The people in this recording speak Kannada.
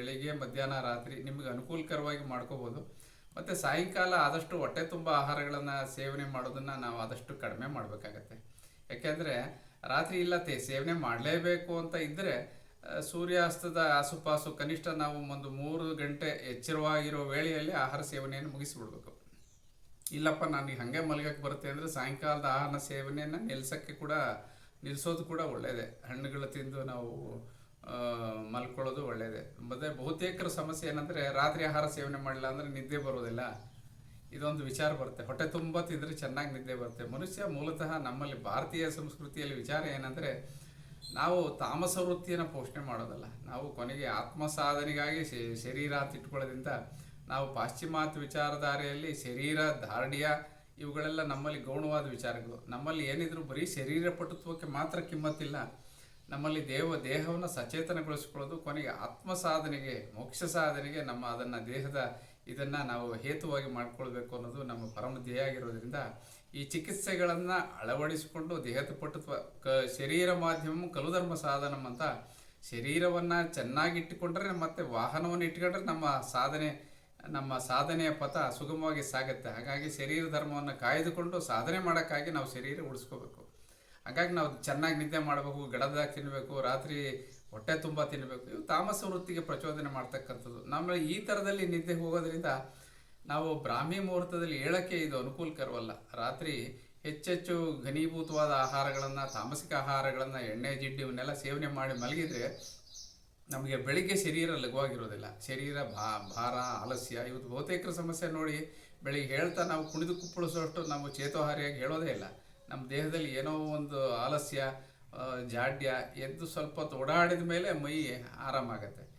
ಬೆಳಿಗ್ಗೆ, ಮಧ್ಯಾಹ್ನ, ರಾತ್ರಿ ನಿಮಗೆ ಅನುಕೂಲಕರವಾಗಿ ಮಾಡ್ಕೋಬೋದು. ಮತ್ತು ಸಾಯಂಕಾಲ ಆದಷ್ಟು ಹೊಟ್ಟೆ ತುಂಬ ಆಹಾರಗಳನ್ನು ಸೇವನೆ ಮಾಡೋದನ್ನು ನಾವು ಆದಷ್ಟು ಕಡಿಮೆ ಮಾಡಬೇಕಾಗತ್ತೆ. ಯಾಕೆಂದರೆ ರಾತ್ರಿ ಇಲ್ಲ ತೇ, ಸೇವನೆ ಮಾಡಲೇಬೇಕು ಅಂತ ಇದ್ದರೆ ಸೂರ್ಯಾಸ್ತದ ಆಸುಪಾಸು ಕನಿಷ್ಠ ನಾವು ಒಂದು ಮೂರು ಗಂಟೆ ಎಚ್ಚರವಾಗಿರೋ ವೇಳೆಯಲ್ಲಿ ಆಹಾರ ಸೇವನೆಯನ್ನು ಮುಗಿಸಿಬಿಡ್ಬೇಕು. ಇಲ್ಲಪ್ಪ ನನಗೆ ಹಾಗೆ ಮಲಗಕ್ಕೆ ಬರುತ್ತೆ ಅಂದರೆ ಸಾಯಂಕಾಲದ ಆಹಾರ ಸೇವನೆಯನ್ನು ನಿಲ್ಲಿಸೋಕ್ಕೆ ಕೂಡ ನಿಲ್ಲಿಸೋದು ಕೂಡ ಒಳ್ಳೆಯದೇ ಹಣ್ಣುಗಳು ತಿಂದು ನಾವು ಮಲ್ಕೊಳ್ಳೋದು ಒಳ್ಳೆಯದೇ ಮತ್ತೆ ಬಹುತೇಕರ ಸಮಸ್ಯೆ ಏನಂದರೆ ರಾತ್ರಿ ಆಹಾರ ಸೇವನೆ ಮಾಡಿಲ್ಲ ಅಂದರೆ ನಿದ್ದೆ ಬರೋದಿಲ್ಲ ಇದೊಂದು ವಿಚಾರ ಬರುತ್ತೆ. ಹೊಟ್ಟೆ ತುಂಬ ತಿಂದರೆ ಚೆನ್ನಾಗಿ ನಿದ್ದೆ ಬರುತ್ತೆ. ಮನುಷ್ಯ ಮೂಲತಃ ನಮ್ಮಲ್ಲಿ ಭಾರತೀಯ ಸಂಸ್ಕೃತಿಯಲ್ಲಿ ವಿಚಾರ ಏನಂದರೆ ನಾವು ತಾಮಸ ವೃತ್ತಿಯನ್ನು ಪೋಷಣೆ ಮಾಡೋದಲ್ಲ. ನಾವು ಕೊನೆಗೆ ಆತ್ಮ ಸಾಧನೆಗಾಗಿ ಶರೀರ ಅಂತ ಇಟ್ಕೊಳ್ಳೋದ್ರಿಂದ ನಾವು ಪಾಶ್ಚಿಮಾತ್ಯ ವಿಚಾರಧಾರೆಯಲ್ಲಿ ಶರೀರ ದಾರ್ಢ್ಯ ಇವುಗಳೆಲ್ಲ ನಮ್ಮಲ್ಲಿ ಗೌಣವಾದ ವಿಚಾರಗಳು. ನಮ್ಮಲ್ಲಿ ಏನಿದ್ರು ಬರೀ ಶರೀರ ಪಟುತ್ವಕ್ಕೆ ಮಾತ್ರ ಕಿಮ್ಮತ್ತಿಲ್ಲ. ನಮ್ಮಲ್ಲಿ ದೇವ ದೇಹವನ್ನು ಸಚೇತನಗೊಳಿಸಿಕೊಳ್ಳೋದು ಕೊನೆಗೆ ಆತ್ಮ ಸಾಧನೆಗೆ ಮೋಕ್ಷ ಸಾಧನೆಗೆ ನಮ್ಮ ಅದನ್ನು ದೇಹದ ಇದನ್ನು ನಾವು ಹೇತುವಾಗಿ ಮಾಡಿಕೊಳ್ಬೇಕು ಅನ್ನೋದು ನಮ್ಮ ಪರಮ ಧ್ಯೇಯ ಆಗಿರೋದ್ರಿಂದ ಈ ಚಿಕಿತ್ಸೆಗಳನ್ನು ಅಳವಡಿಸಿಕೊಂಡು ದೇಹದ ಪಟುತ್ವ, ಕ, ಶರೀರ ಮಾಧ್ಯಮ, ಕಲುಧರ್ಮ ಸಾಧನಂ ಅಂತ ಶರೀರವನ್ನು ಚೆನ್ನಾಗಿಟ್ಟುಕೊಂಡ್ರೆ ಮತ್ತು ವಾಹನವನ್ನು ಇಟ್ಕೊಂಡ್ರೆ ನಮ್ಮ ಸಾಧನೆ, ನಮ್ಮ ಸಾಧನೆಯ ಪಥ ಸುಗಮವಾಗಿ ಸಾಗುತ್ತೆ. ಹಾಗಾಗಿ ಶರೀರ ಧರ್ಮವನ್ನು ಕಾಯ್ದುಕೊಂಡು ಸಾಧನೆ ಮಾಡೋಕ್ಕಾಗಿ ನಾವು ಶರೀರ ಉಳಿಸ್ಕೋಬೇಕು. ಹಾಗಾಗಿ ನಾವು ಚೆನ್ನಾಗಿ ನಿದ್ದೆ ಮಾಡಬೇಕು ಗಡದಾಗ ತಿನ್ನಬೇಕು ರಾತ್ರಿ ಹೊಟ್ಟೆ ತುಂಬ ತಿನ್ನಬೇಕು ಇವು ತಾಮಸ ವೃತ್ತಿಗೆ ಪ್ರಚೋದನೆ ಮಾಡ್ತಕ್ಕಂಥದ್ದು. ನಮ್ಮ ಈ ಥರದಲ್ಲಿ ನಿದ್ದೆ ಹೋಗೋದ್ರಿಂದ ನಾವು ಬ್ರಾಹ್ಮಿ ಮುಹೂರ್ತದಲ್ಲಿ ಏಳಕ್ಕೆ ಇದು ಅನುಕೂಲಕರವಲ್ಲ. ರಾತ್ರಿ ಹೆಚ್ಚೆಚ್ಚು ಘನೀಭೂತವಾದ ಆಹಾರಗಳನ್ನು, ತಾಮಸಿಕ ಆಹಾರಗಳನ್ನು, ಎಣ್ಣೆ, ಜಿಡ್ಡು ಇವನ್ನೆಲ್ಲ ಸೇವನೆ ಮಾಡಿ ಮಲಗಿದರೆ ನಮಗೆ ಬೆಳಿಗ್ಗೆ ಶರೀರ ಲಘುವಾಗಿರೋದಿಲ್ಲ. ಶರೀರ ಭಾ, ಭಾರ, ಆಲಸ್ಯ, ಇವತ್ತು ಬಹುತೇಕರ ಸಮಸ್ಯೆ ನೋಡಿ ಬೆಳಿಗ್ಗೆ ಹೇಳ್ತಾ ನಾವು ಕುಣಿದು ಕುಪ್ಪಳಿಸೋಷ್ಟು ನಾವು ಚೇತೋಹಾರಿಯಾಗಿ ಹೇಳೋದೇ ಇಲ್ಲ. ನಮ್ಮ ದೇಹದಲ್ಲಿ ಏನೋ ಒಂದು ಆಲಸ್ಯ ಜಾಡ್ಯ ಎದ್ದು ಸ್ವಲ್ಪ ಹೊತ್ತು ಓಡಾಡಿದ ಮೇಲೆ ಮೈ ಆರಾಮಾಗತ್ತೆ.